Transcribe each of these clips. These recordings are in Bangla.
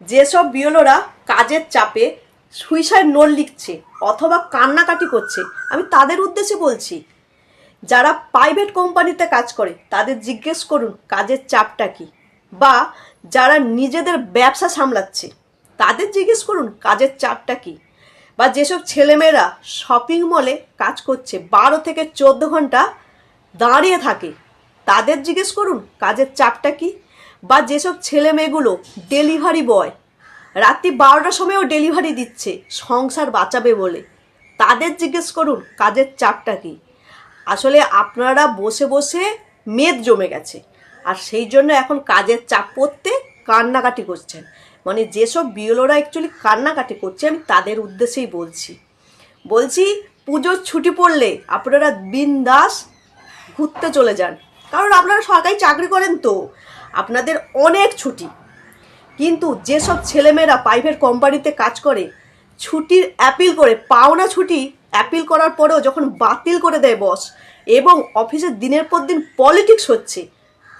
যেসব বিয়লোরা কাজের চাপে সুইসাইড নোট লিখছে অথবা কান্নাকাটি করছে, আমি তাদের উদ্দেশ্যে বলছি, যারা প্রাইভেট কোম্পানিতে কাজ করে, তাদের জিজ্ঞেস করুন কাজের চাপটা কি বা যারা নিজেদের ব্যবসা সামলাচ্ছে, তাদের জিজ্ঞেস করুন কাজের চাপটা কি বা যেসব ছেলেমেয়েরা শপিং মলে কাজ করছে, বারো থেকে চোদ্দ ঘণ্টা দাঁড়িয়ে থাকে, তাদের জিজ্ঞেস করুন কাজের চাপটা কি বা যেসব ছেলে মেয়েগুলো ডেলিভারি বয় রাত্রি বারোটার সময়ও ডেলিভারি দিচ্ছে, সংসার বাঁচাবে বলে। তাদের জিজ্ঞেস করুন, কাজের চাপটা কি? আসলে আপনারা বসে বসে মেদ জমে গেছে, আর সেই জন্য এখন কাজের চাপ পড়তে কান্নাকাটি করছেন। মানে যেসব বিয়লোরা অ্যাকচুয়ালি কান্নাকাটি করছে, আমি তাদের উদ্দেশ্যেই বলছি। বলছি, পুজোর ছুটি পড়লে আপনারা বিন্দাস ঘুরতে চলে যান। কারণ আপনারা সরকারি চাকরি করেন তো আপনাদের অনেক ছুটি। কিন্তু যেসব ছেলেমেয়েরা প্রাইভেট কোম্পানিতে কাজ করে, ছুটির অ্যাপিল করে, পাওনা ছুটি অ্যাপিল করার পরেও যখন বাতিল করে দেয় বস এবং অফিসের দিনের পর দিন পলিটিক্স হচ্ছে,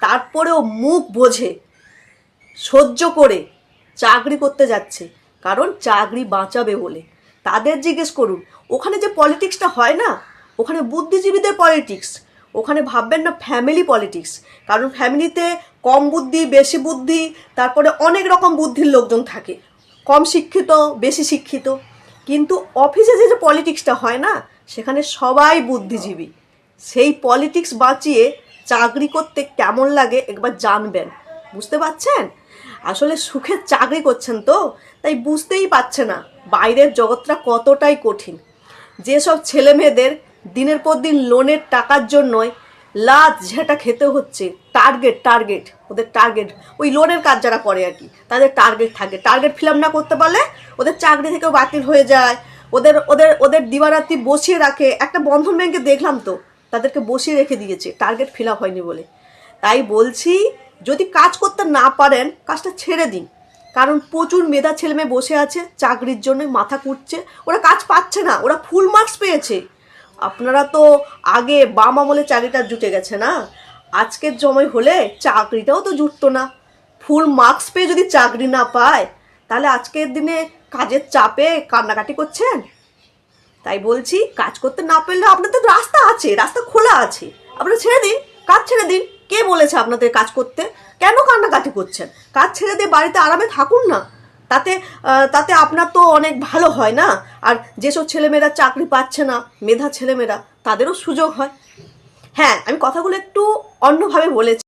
তারপরেও মুখ বোঝে, সহ্য করে চাকরি করতে যাচ্ছে। কারণ চাকরি বাঁচাবে বলে। তাদের জিজ্ঞেস করুন, ওখানে যে পলিটিক্সটা হয় না? ওখানে বুদ্ধিজীবীদের পলিটিক্স ওখানে ভাববেন না ফ্যামিলি পলিটিক্স কারণ ফ্যামিলিতে কম বুদ্ধি, বেশি বুদ্ধি, তারপরে অনেক রকম বুদ্ধির লোকজন থাকে। কম শিক্ষিত, বেশি শিক্ষিত। কিন্তু অফিসে যে যে পলিটিক্সটা হয় না, সেখানে সবাই বুদ্ধিজীবী। সেই পলিটিক্স বাঁচিয়ে চাকরি করতে কেমন লাগে একবার জানবেন। বুঝতে পারছেন? আসলে সুখের চাকরি করছেন তো, তাই বুঝতেই পারছে না বাইরের জগৎটা কতটাই কঠিন। যেসব ছেলে মেয়েদের দিনের পর দিন লোনের টাকার জন্যই লাজ ঝেঁটা খেতে হচ্ছে টার্গেট টার্গেট ওদের টার্গেট ওই লোনের কাজ যারা করে আর কি, তাদের টার্গেট থাকে। টার্গেট ফিল না করতে পারলে ওদের চাকরি থেকেও বাতিল হয়ে যায়। ওদের ওদের ওদের দিবারাত্রি বসিয়ে রাখে। একটা বন্ধন ব্যাংকে দেখলাম তো, তাদেরকে বসিয়ে রেখে দিয়েছে টার্গেট ফিল আপ হয়নি বলে। তাই বলছি, যদি কাজ করতে না পারেন, কাজটা ছেড়ে দিন। কারণ প্রচুর মেধা ছেলেমেয়ে বসে আছে, চাকরির জন্য মাথা কুটছে। ওরা কাজ পাচ্ছে না, ওরা ফুল মার্কস পেয়েছে। আপনারা তো আগে বাম আমলে চাকরিটা জুটে গেছে না? আজকের সময় হলে চাকরিটাও তো জুটতো না। ফুল মার্কস পেয়ে যদি চাকরি না পায়, তাহলে আজকের দিনে কাজের চাপে কান্নাকাটি করছেন? তাই বলছি, কাজ করতে না পারলে আপনাদের রাস্তা আছে, রাস্তা খোলা আছে। আপনারা ছেড়ে দিন, কাজ ছেড়ে দিন। কে বলেছে আপনাদের কাজ করতে? কেন কান্নাকাটি করছেন? কাজ ছেড়ে দিয়ে বাড়িতে আরামে থাকুন না। তাতে তাতে আপনার তো অনেক ভালো হয় না? আর যেসব ছেলেমেয়েরা চাকরি পাচ্ছে না, মেধা ছেলেমেয়েরা, তাদেরও সুযোগ হয়। হ্যাঁ আমি কথাগুলো একটু অন্যভাবে বলেছি।